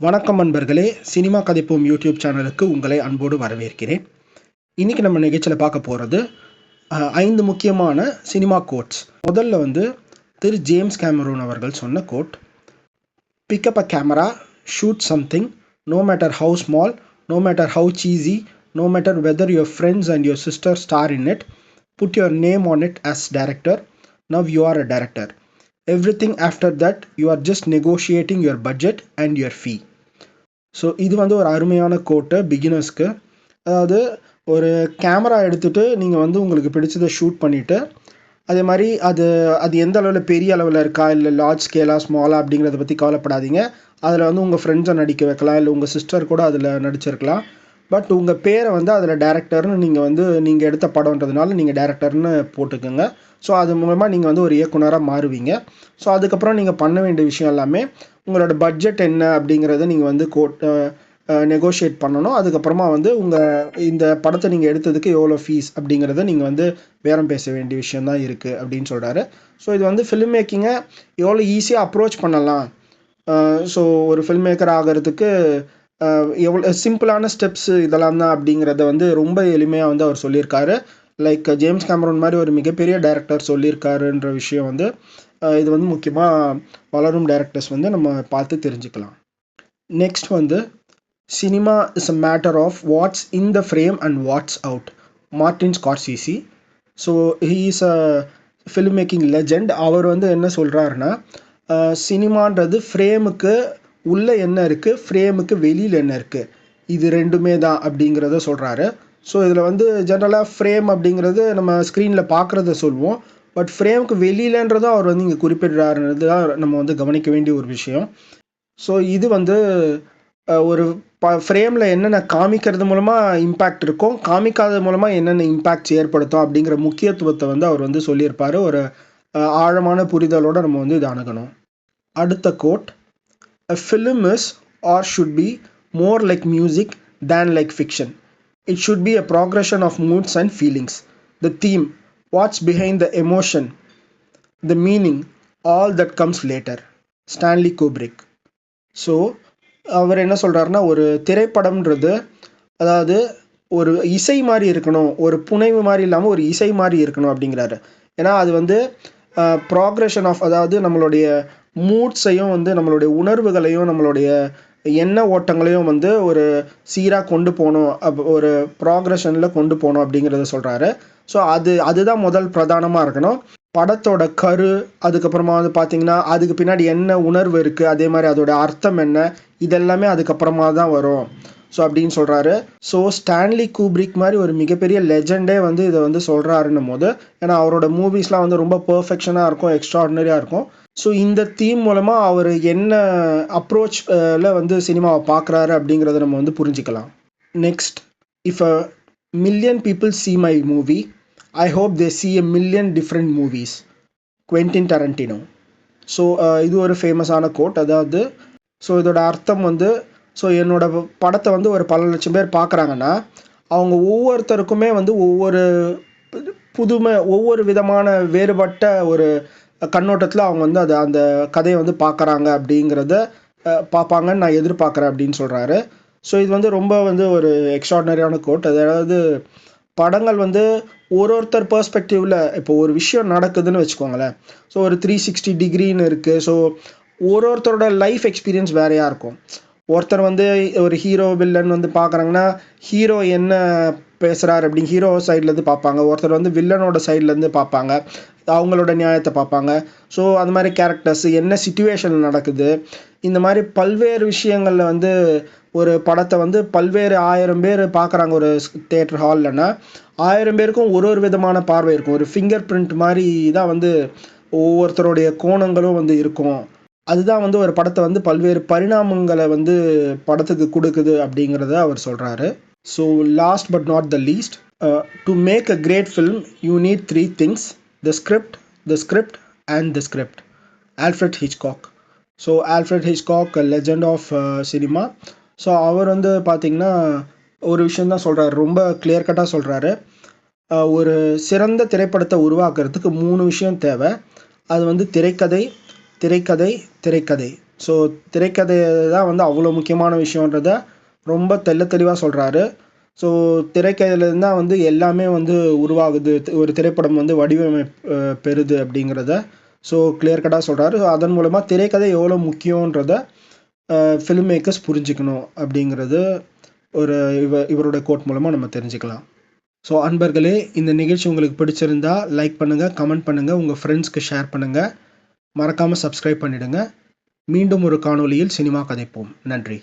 வணக்கம் நண்பர்களே cinema கதைப்போம் YouTube சேனலுக்கு உங்களை அன்போடு வரவேற்கிறேன். இன்றைக்கி நம்ம நிகழ்ச்சியில் பார்க்க போகிறது ஐந்து முக்கியமான சினிமா கோட்ஸ். முதல்ல வந்து திரு ஜேம்ஸ் கேமரூன் அவர்கள் சொன்ன quote. Pick up a camera shoot something no matter how small no matter how cheesy no matter whether your friends and your sister star in it put your name on it as director now you are a director everything after that you are just negotiating your budget and your fee so இது வந்து ஒரு அருமையான கோட்டு பிகினர்ஸ்க்கு அதாவது ஒரு camera எடுத்துகிட்டு நீங்கள் வந்து உங்களுக்கு பிடிச்சதை ஷூட் பண்ணிவிட்டு அதே மாதிரி அது அது எந்த அளவில் பெரிய அளவில் இருக்கா இல்லை லார்ஜ் ஸ்கேலாக ஸ்மாலாக அப்படிங்கிறத பற்றி கவலைப்படாதீங்க. அதில் வந்து உங்கள் ஃப்ரெண்ட்ஸை நடிக்க வைக்கலாம் இல்லை உங்கள் சிஸ்டர் கூட அதில் நடிச்சிருக்கலாம். பட் உங்கள் பேரை வந்து அதில் டேரக்டர்னு நீங்கள் வந்து நீங்கள் எடுத்த படம்ன்றதுனால நீங்கள் டேரக்டர்னு போட்டுக்கோங்க. ஸோ அது மூலமாக நீங்கள் வந்து ஒரு இயக்குனராக மாறுவீங்க. ஸோ அதுக்கப்புறம் நீங்கள் பண்ண வேண்டிய விஷயம் எல்லாமே உங்களோட பட்ஜெட் என்ன அப்படிங்கிறத நீங்கள் வந்து கோட் நெகோஷியேட் பண்ணணும். அதுக்கப்புறமா வந்து உங்கள் இந்த படத்தை நீங்கள் எடுத்ததுக்கு எவ்வளோ ஃபீஸ் அப்படிங்கிறத நீங்கள் வந்து பேரம் பேச வேண்டிய விஷயம் தான் இருக்குது அப்படின்னு சொல்கிறாரு ஸோ இது வந்து ஃபிலிம் மேக்கிங்கை எவ்வளோ ஈஸியாக அப்ரோச் பண்ணலாம். ஸோ ஒரு ஃபில்ம் மேக்கர் ஆகிறதுக்கு எவ்வளோ சிம்பிளான ஸ்டெப்ஸு இதெல்லாம் தான் அப்படிங்கிறத வந்து ரொம்ப எளிமையாக வந்து அவர் சொல்லியிருக்காரு. லைக் ஜேம்ஸ் கேமரோன் மாதிரி ஒரு மிகப்பெரிய டைரக்டர் சொல்லியிருக்காருன்ற விஷயம் வந்து இது வந்து முக்கியமாக வளரும் டைரக்டர்ஸ் வந்து நம்ம பார்த்து தெரிஞ்சுக்கலாம். நெக்ஸ்ட் வந்து cinema is a matter of what's in the frame and what's out Martin Scorsese so he is a film making legend அவர் வந்து என்ன சொல்கிறாருன்னா சினிமான்றது ஃப்ரேமுக்கு உள்ளே என்ன இருக்குது ஃப்ரேமுக்கு வெளியில் என்ன இருக்குது இது ரெண்டுமே தான் அப்படிங்கிறத சொல்கிறாரு ஸோ இதில் வந்து ஜென்ரலாக ஃப்ரேம் அப்படிங்கிறது நம்ம ஸ்க்ரீனில் பார்க்குறத சொல்லுவோம் பட் ஃப்ரேமுக்கு வெளியிலன்றதும் அவர் வந்து இங்கே குறிப்பிடுறாருன்றது தான் நம்ம வந்து கவனிக்க வேண்டிய ஒரு விஷயம். ஸோ இது வந்து ஒரு ப ஃப்ரேமில் என்னென்ன காமிக்கிறது மூலமாக இம்பேக்ட் இருக்கும் காமிக்காதது மூலமாக என்னென்ன இம்பேக்ட்ஸ் ஏற்படுத்தும் அப்படிங்கிற முக்கியத்துவத்தை வந்து அவர் வந்து சொல்லியிருப்பார். ஒரு ஆழமான புரிதலோடு நம்ம வந்து இதை அணுகணும். அடுத்த quote A film is or should be more like music than like fiction it should be a progression of moods and feelings the theme what's behind the emotion the meaning all that comes later Stanley Kubrick so அவர் என்ன சொல்கிறாருன்னா ஒரு திரைப்படம்ன்றது அதாவது ஒரு இசை மாதிரி இருக்கணும் ஒரு புனைவு மாதிரி இல்லாமல் ஒரு இசை மாதிரி இருக்கணும் அப்படிங்கிறாரு. ஏன்னா அது வந்து ப்ராக்ரெஷன் ஆஃப் அதாவது நம்மளுடைய மூட்ஸையும் வந்து நம்மளுடைய உணர்வுகளையும் நம்மளுடைய எண்ண ஓட்டங்களையும் வந்து ஒரு சீராக கொண்டு போகணும் அப் ஒரு ப்ராக்ரெஷனில் கொண்டு போகணும் அப்படிங்கிறத சொல்கிறாரு ஸோ அது அதுதான் முதல் பிரதானமாக இருக்கணும். படத்தோட கரு அதுக்கப்புறமா வந்து பார்த்திங்கன்னா அதுக்கு பின்னாடி என்ன உணர்வு இருக்குது அதே மாதிரி அதோட அர்த்தம் என்ன இதெல்லாமே அதுக்கப்புறமா தான் வரும். ஸோ அப்படின்னு சொல்கிறாரு ஸோ ஸ்டான்லி கூப்ரிக் மாதிரி ஒரு மிகப்பெரிய லெஜெண்டே வந்து இதை வந்து சொல்கிறாருன்னும் போது ஏன்னா அவரோட மூவிஸ்லாம் வந்து ரொம்ப பர்ஃபெக்ஷனாக இருக்கும் எக்ஸ்ட்ராடினரியாக இருக்கும். ஸோ இந்த தீம் மூலமாக அவர் என்ன அப்ரோச்சில் வந்து சினிமாவை பார்க்குறாரு அப்படிங்கிறத நம்ம வந்து புரிஞ்சிக்கலாம். Next if a million people see my movie I hope they see a million different movies Quentin Tarantino so இது ஒரு ஃபேமஸான கோட் அதாவது ஸோ இதோட அர்த்தம் வந்து ஸோ என்னோட படத்தை வந்து ஒரு பல லட்சம் பேர் பார்க்குறாங்கன்னா அவங்க ஒவ்வொருத்தருக்குமே வந்து ஒவ்வொரு புதுமை ஒவ்வொரு விதமான வேறுபட்ட ஒரு கண்ணோட்டத்தில் அவங்க வந்து அதை அந்த கதையை வந்து பார்க்குறாங்க அப்படிங்கிறத பார்ப்பாங்கன்னு நான் எதிர்பார்க்குறேன் அப்படின்னு சொல்கிறாரு ஸோ இது வந்து ரொம்ப வந்து ஒரு எக்ஸ்ட்ராடினரியான கோட் அதாவது படங்கள் வந்து ஒரு ஒருத்தர் பர்ஸ்பெக்டிவில் இப்போ ஒரு விஷயம் நடக்குதுன்னு வச்சுக்கோங்களேன். ஸோ ஒரு த்ரீ சிக்ஸ்டி டிகிரின்னு இருக்குது ஸோ ஒரு ஒருத்தரோட லைஃப் எக்ஸ்பீரியன்ஸ் வேறையாக இருக்கும். ஒருத்தர் வந்து ஒரு ஹீரோ வில்லன் வந்து பார்க்குறாங்கன்னா ஹீரோ என்ன பேசுகிறார் அப்படின்னு ஹீரோ சைட்லேருந்து பார்ப்பாங்க. ஒருத்தர் வந்து வில்லனோட சைட்லேருந்து பார்ப்பாங்க. அவங்களோட நியாயத்தை பார்ப்பாங்க. ஸோ அது மாதிரி கேரக்டர்ஸ் என்ன சுச்சுவேஷன் நடக்குது இந்த மாதிரி பல்வேறு விஷயங்களில் வந்து ஒரு படத்தை வந்து பல்வேறு ஆயிரம் பேர் பார்க்குறாங்க ஒரு தேட்டர் ஹால்லனா ஆயிரம் பேருக்கும் ஒரு ஒரு விதமான பார்வை இருக்கும். ஒரு ஃபிங்கர் பிரிண்ட் மாதிரி தான் வந்து ஒவ்வொருத்தருடைய கோணங்களும் வந்து இருக்கும். அதுதான் வந்து ஒரு படத்தை வந்து பல்வேறு பரிணாமங்களை வந்து படத்துக்கு கொடுக்குது அப்படிங்கிறத அவர் சொல்கிறாரு so last but not the least to make a great film you need three things the script the script and the script Alfred Hitchcock so Alfred Hitchcock legend of cinema so அவர் வந்து பார்த்திங்கன்னா ஒரு விஷயந்தான் சொல்கிறாரு ரொம்ப clear கட்டாக சொல்கிறாரு uh, ஒரு சிறந்த திரைப்படத்தை உருவாக்குறதுக்கு மூணு விஷயம் தேவை. அது வந்து திரைக்கதை திரைக்கதை திரைக்கதை. ஸோ திரைக்கதை தான் வந்து அவ்வளோ முக்கியமான விஷயன்றத ரொம்ப தெல்ல தெளிவாக சொல்கிறாரு ஸோ திரைக்கதையிலேருந்து தான் வந்து எல்லாமே வந்து உருவாகுது. ஒரு திரைப்படம் வந்து வடிவமை பெறுது அப்படிங்கிறத. ஸோ கிளியர் கட்டாக சொல்கிறாரு அதன் மூலமாக திரைக்கதை எவ்வளோ முக்கியன்றத ஃபிலிம் மேக்கர்ஸ் புரிஞ்சுக்கணும் அப்படிங்கிறது ஒரு இவ இவரோட கோட் மூலமாக நம்ம தெரிஞ்சுக்கலாம். ஸோ அன்பர்களே இந்த நிகழ்ச்சி உங்களுக்கு பிடிச்சிருந்தா லைக் பண்ணுங்கள் கமெண்ட் பண்ணுங்கள் உங்கள் ஃப்ரெண்ட்ஸ்க்கு ஷேர் பண்ணுங்கள் மறக்காமல் சப்ஸ்கிரைப் பண்ணிடுங்க. மீண்டும் ஒரு காணொளியில் சினிமா கதைப்போம். நன்றி.